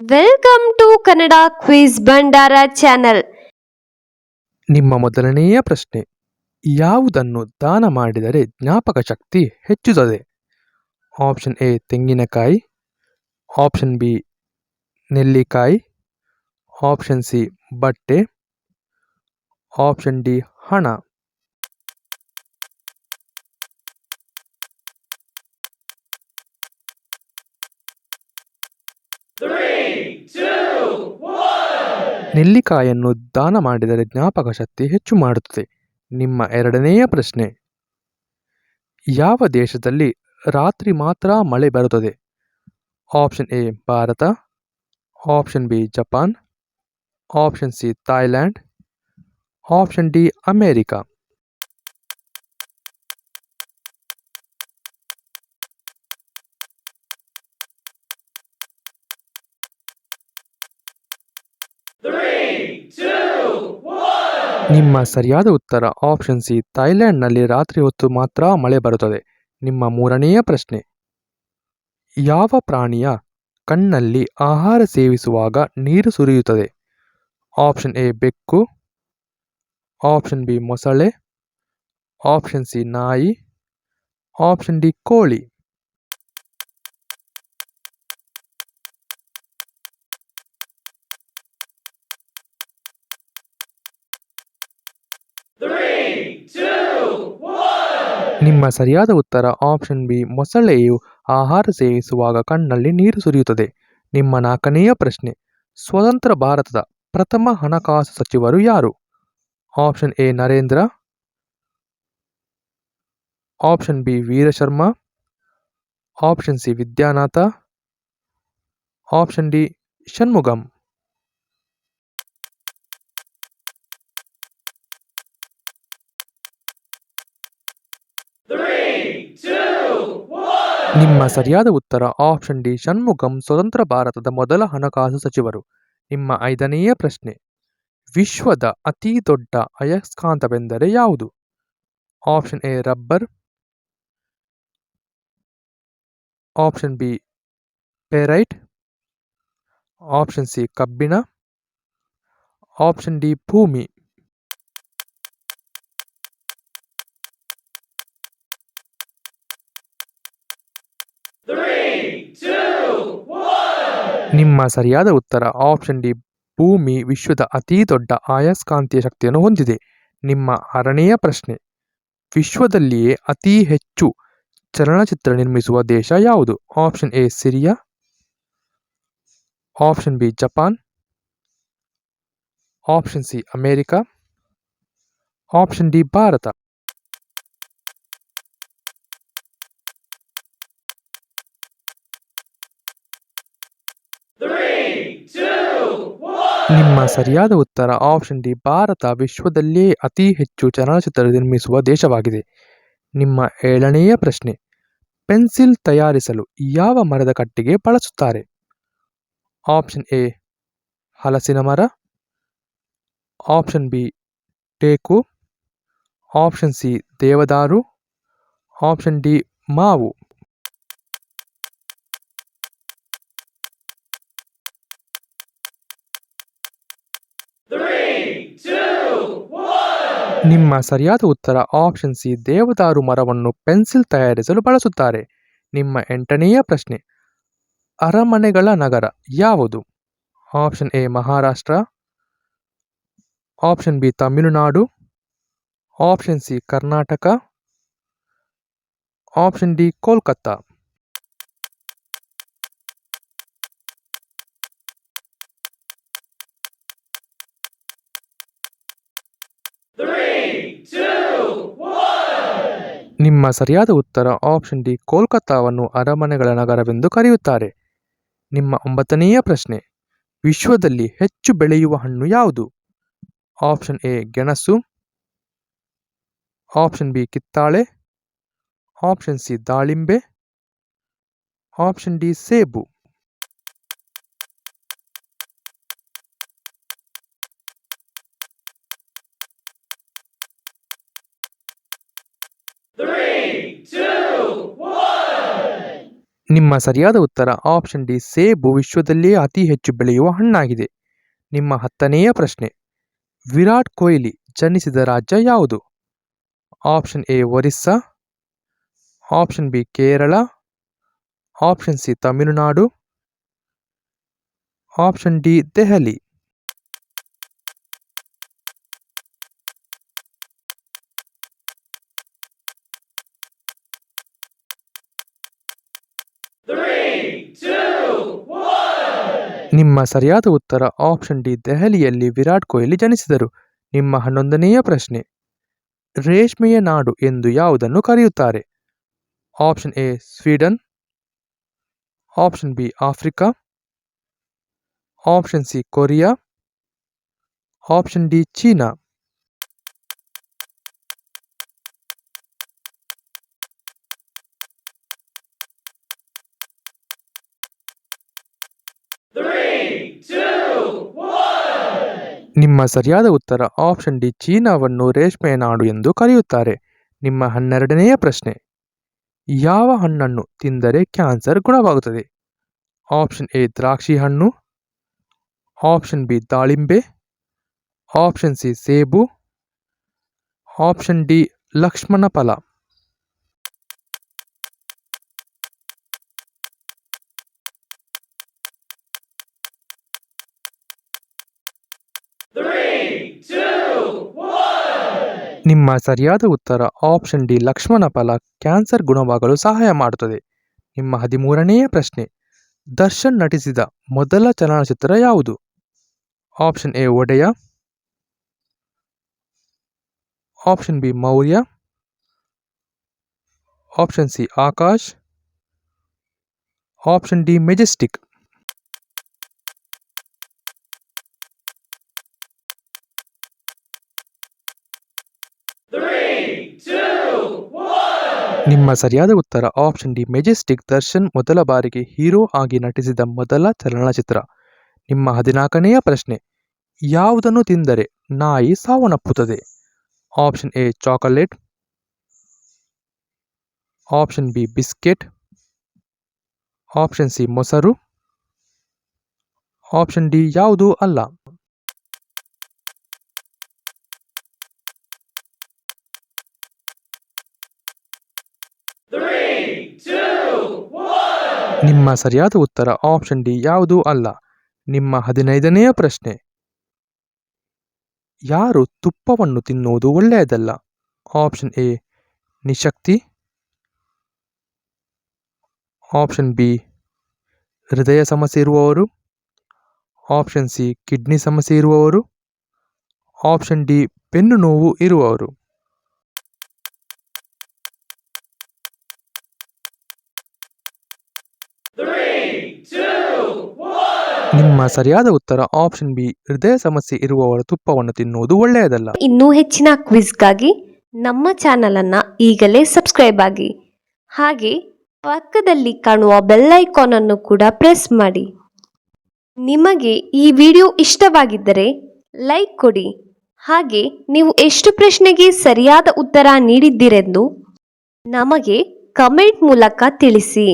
Welcome to Kannada quiz Bhandara channel ನಿಮ್ಮ ಮೊದಲನೆಯ ಪ್ರಶ್ನೆ, ಯಾವುದನ್ನು ದಾನ ಮಾಡಿದರೆ ಜ್ಞಾಪಕ ಶಕ್ತಿ ಹೆಚ್ಚುತ್ತದೆ? ಆಪ್ಷನ್ ಎ ತೆಂಗಿನಕಾಯಿ. ಆಪ್ಷನ್ ಬಿ ನೆಲ್ಲಿಕಾಯಿ. ಆಪ್ಷನ್ ಸಿ ಬಟ್ಟೆ. ಆಪ್ಷನ್ ಡಿ ಹಣ. ನೆಲ್ಲಿಕಾಯನ್ನು ದಾನ ಮಾಡಿದರೆ ಜ್ಞಾಪಕ ಶಕ್ತಿ ಹೆಚ್ಚು ಮಾಡುತ್ತದೆ. ನಿಮ್ಮ ಎರಡನೆಯ ಪ್ರಶ್ನೆ. ಯಾವ ದೇಶದಲ್ಲಿ ರಾತ್ರಿ ಮಾತ್ರ ಮಳೆ ಬರುತ್ತದೆ? Option A Bharat. Option B Japan option C Thailand option D America ನಿಮ್ಮ ಸರಿಯಾದ ಉತ್ತರ ಆಪ್ಷನ್ ಸಿ ಥಾಯ್ಲ್ಯಾಂಡ್ನಲ್ಲಿ ರಾತ್ರಿ ಹೊತ್ತು ಮಾತ್ರ ಮಳೆ ಬರುತ್ತದೆ. ನಿಮ್ಮ ಮೂರನೆಯ ಪ್ರಶ್ನೆ. ಯಾವ ಪ್ರಾಣಿಯ ಕಣ್ಣಲ್ಲಿ ಆಹಾರ ಸೇವಿಸುವಾಗ ನೀರು ಸುರಿಯುತ್ತದೆ? ಆಪ್ಷನ್ ಎ ಬೆಕ್ಕು. ಆಪ್ಷನ್ ಬಿ ಮೊಸಳೆ. ಆಪ್ಷನ್ ಸಿ ನಾಯಿ. ಆಪ್ಷನ್ ಡಿ ಕೋಳಿ. ನಿಮ್ಮ ಸರಿಯಾದ ಉತ್ತರ ಆಪ್ಷನ್ ಬಿ, ಮೊಸಳೆಯು ಆಹಾರ ಸೇವಿಸುವಾಗ ಕಣ್ಣಲ್ಲಿ ನೀರು ಸುರಿಯುತ್ತದೆ. ನಿಮ್ಮ ನಾಲ್ಕನೆಯ ಪ್ರಶ್ನೆ, ಸ್ವತಂತ್ರ ಭಾರತದ ಪ್ರಥಮ ಹಣಕಾಸು ಸಚಿವರು ಯಾರು? Option A, Narendra. Option B, Veerasharma. Option C, Vidyanath. Option D, Shanmugam. ನಿಮ್ಮ ಸರಿಯಾದ ಉತ್ತರ ಆಪ್ಷನ್ ಡಿ ಷಣ್ಮುಖಂ, ಸ್ವತಂತ್ರ ಭಾರತದ ಮೊದಲ ಹಣಕಾಸು ಸಚಿವರು. ನಿಮ್ಮ ಐದನೆಯ ಪ್ರಶ್ನೆ. ವಿಶ್ವದ ಅತಿ ದೊಡ್ಡ ಅಯಸ್ಕಾಂತವೆಂದರೆ ಯಾವುದು? Option A, rubber. Option B, pyrite. Option C, ಕಬ್ಬಿಣ. ಆಪ್ಷನ್ ಡಿ, ಭೂಮಿ. ನಿಮ್ಮ ಸರಿಯಾದ ಉತ್ತರ ಆಪ್ಷನ್ ಡಿ, ಭೂಮಿ ವಿಶ್ವದ ಅತಿ ದೊಡ್ಡ ಆಯಸ್ಕಾಂತೀಯ ಶಕ್ತಿಯನ್ನು ಹೊಂದಿದೆ. ನಿಮ್ಮ ಆರನೆಯ ಪ್ರಶ್ನೆ, ವಿಶ್ವದಲ್ಲಿಯೇ ಅತಿ ಹೆಚ್ಚು ಚಲನಚಿತ್ರ ನಿರ್ಮಿಸುವ ದೇಶ ಯಾವುದು? Option A, Syria. Option B, Japan. Option C, America. Option D, Bharat. ನಿಮ್ಮ ಸರಿಯಾದ ಉತ್ತರ ಆಪ್ಷನ್ ಡಿ, ಭಾರತ ವಿಶ್ವದಲ್ಲೇ ಅತಿ ಹೆಚ್ಚು ಚಲನಚಿತ್ರ ನಿರ್ಮಿಸುವ ದೇಶವಾಗಿದೆ. ನಿಮ್ಮ ಏಳನೆಯ ಪ್ರಶ್ನೆ, ಪೆನ್ಸಿಲ್ ತಯಾರಿಸಲು ಯಾವ ಮರದ ಕಟ್ಟಿಗೆ ಬಳಸುತ್ತಾರೆ? ಆಪ್ಷನ್ ಎ, ಹಲಸಿನ ಮರ. Option B, take. Option C, ದೇವದಾರು. ಆಪ್ಷನ್ ಡಿ, ಮಾವು. ನಿಮ್ಮ ಸರಿಯಾದ ಉತ್ತರ ಆಪ್ಷನ್ ಸಿ ದೇವದಾರು ಮರವನ್ನು ಪೆನ್ಸಿಲ್ ತಯಾರಿಸಲು ಬಳಸುತ್ತಾರೆ. ನಿಮ್ಮ ಎಂಟನೆಯ ಪ್ರಶ್ನೆ, ಅರಮನೆಗಳ ನಗರ ಯಾವುದು? Option A, Maharashtra. Option B, Tamil Nadu. Option C, Karnataka. Option D, Kolkata. ನಿಮ್ಮ ಸರಿಯಾದ ಉತ್ತರ ಆಪ್ಷನ್ ಡಿ ಕೋಲ್ಕತ್ತಾವನ್ನು ಅರಮನೆಗಳ ನಗರವೆಂದು ಕರೆಯುತ್ತಾರೆ. ನಿಮ್ಮ ಒಂಬತ್ತನೆಯ ಪ್ರಶ್ನೆ, ವಿಶ್ವದಲ್ಲಿ ಹೆಚ್ಚು ಬೆಳೆಯುವ ಹಣ್ಣು ಯಾವುದು? ಆಪ್ಷನ್ ಎ ಗೆಣಸು ಆಪ್ಷನ್ ಬಿ ಕಿತ್ತಾಳೆ ಆಪ್ಷನ್ ಸಿ ದಾಳಿಂಬೆ ಆಪ್ಷನ್ ಡಿ ಸೇಬು. ನಿಮ್ಮ ಸರಿಯಾದ ಉತ್ತರ ಆಪ್ಷನ್ ಡಿ ಸೇಬು ವಿಶ್ವದಲ್ಲಿಯೇ ಅತಿ ಹೆಚ್ಚು ಬೆಳೆಯುವ ಹಣ್ಣಾಗಿದೆ. ನಿಮ್ಮ ಹತ್ತನೆಯ ಪ್ರಶ್ನೆ, ವಿರಾಟ್ ಕೊಹ್ಲಿ ಜನಿಸಿದ ರಾಜ್ಯ ಯಾವುದು? Option A Orissa. Option B Kerala. Option C Tamil Nadu. Option D Delhi. ನಿಮ್ಮ ಸರಿಯಾದ ಉತ್ತರ ಆಪ್ಷನ್ ಡಿ ದೆಹಲಿಯಲ್ಲಿ ವಿರಾಟ್ ಕೊಹ್ಲಿ ಜನಿಸಿದರು. ನಿಮ್ಮ ಹನ್ನೊಂದನೆಯ ಪ್ರಶ್ನೆ. ರೇಷ್ಮೆಯ ನಾಡು ಎಂದು ಯಾವುದನ್ನು ಕರೆಯುತ್ತಾರೆ? Option A, Sweden. Option B, Africa. Option C, Korea. Option D, China. ನಿಮ್ಮ ಸರಿಯಾದ ಉತ್ತರ ಆಪ್ಷನ್ ಡಿ ಚೀನಾವನ್ನು ರೇಷ್ಮೆ ನಾಡು ಎಂದು ಕರೆಯುತ್ತಾರೆ. ನಿಮ್ಮ ಹನ್ನೆರಡನೆಯ ಪ್ರಶ್ನೆ. ಯಾವ ಹಣ್ಣನ್ನು ತಿಂದರೆ ಕ್ಯಾನ್ಸರ್ ಗುಣವಾಗುತ್ತದೆ? ಆಪ್ಷನ್ ಎ ದ್ರಾಕ್ಷಿ ಹಣ್ಣು. ಆಪ್ಷನ್ ಬಿ ದಾಳಿಂಬೆ. ಆಪ್ಷನ್ ಸಿ ಸೇಬು. ಆಪ್ಷನ್ ಡಿ ಲಕ್ಷ್ಮಣ ಫಲ. ನಿಮ್ಮ ಸರಿಯಾದ ಉತ್ತರ ಆಪ್ಷನ್ ಡಿ ಲಕ್ಷ್ಮಣ ಫಲ ಕ್ಯಾನ್ಸರ್ ಗುಣವಾಗಲು ಸಹಾಯ ಮಾಡುತ್ತದೆ. ನಿಮ್ಮ ಹದಿಮೂರನೆಯ ಪ್ರಶ್ನೆ. ದರ್ಶನ್ ನಟಿಸಿದ ಮೊದಲ ಚಲನಚಿತ್ರ ಯಾವುದು? Option A Odeya. Option B Maurya. Option C Akash. Option D Majestic. ನಿಮ್ಮ ಸರಿಯಾದ ಉತ್ತರ, ಆಪ್ಷನ್ ಡಿ, ಮೆಜೆಸ್ಟಿಕ್ ದರ್ಶನ್ ಮೊದಲ ಬಾರಿಗೆ ಹೀರೋ ಆಗಿ ನಟಿಸಿದ ಮೊದಲ ಚಲನಚಿತ್ರ. ನಿಮ್ಮ ಹದಿನಾಲ್ಕನೆಯ ಪ್ರಶ್ನೆ, ಯಾವುದನ್ನು ತಿಂದರೆ ನಾಯಿ ಸಾವನ್ನಪ್ಪುತ್ತದೆ? Option A, chocolate. Option B, biscuit. Option C, ಮೊಸರು. ಆಪ್ಷನ್ ಡಿ, ಯಾವುದೂ ಅಲ್ಲ. ನಿಮ್ಮ ಸರಿಯಾದ ಉತ್ತರ ಆಪ್ಷನ್ ಡಿ ಯಾವುದೂ ಅಲ್ಲ. ನಿಮ್ಮ ಹದಿನೈದನೆಯ ಪ್ರಶ್ನೆ. ಯಾರು ತುಪ್ಪವನ್ನು ತಿನ್ನುವುದು ಒಳ್ಳೆಯದಲ್ಲ? ಆಪ್ಷನ್ ಎ ನಿಶಕ್ತಿ. ಆಪ್ಷನ್ ಬಿ ಹೃದಯ ಸಮಸ್ಯೆ ಇರುವವರು. ಆಪ್ಷನ್ ಸಿ ಕಿಡ್ನಿ ಸಮಸ್ಯೆ ಇರುವವರು. ಆಪ್ಷನ್ ಡಿ ಬೆನ್ನು ನೋವು ಇರುವವರು. ನಿಮ್ಮ ಸರಿಯಾದ ಉತ್ತರ ಆಪ್ಷನ್ ಬಿ, ಹೃದಯ ಸಮಸ್ಯೆ ಇರುವವರ ತುಪ್ಪವನ್ನು ತಿನ್ನುವುದು ಒಳ್ಳೆಯದಲ್ಲ. ಇನ್ನೂ ಹೆಚ್ಚಿನ ಕ್ವಿಜ್ಗಾಗಿ ನಮ್ಮ ಚಾನಲನ್ನು ಈಗಲೇ ಸಬ್ಸ್ಕ್ರೈಬ್ ಆಗಿ. ಹಾಗೆ ಪಕ್ಕದಲ್ಲಿ ಕಾಣುವ ಬೆಲ್ ಐಕಾನ್ ಅನ್ನು ಕೂಡ ಪ್ರೆಸ್ ಮಾಡಿ. ನಿಮಗೆ ಈ ವಿಡಿಯೋ ಇಷ್ಟವಾಗಿದ್ದರೆ ಲೈಕ್ ಕೊಡಿ. ಹಾಗೆ ನೀವು ಎಷ್ಟು ಪ್ರಶ್ನೆಗೆ ಸರಿಯಾದ ಉತ್ತರ ನೀಡಿದ್ದೀರೆಂದು ನಮಗೆ ಕಮೆಂಟ್ ಮೂಲಕ ತಿಳಿಸಿ.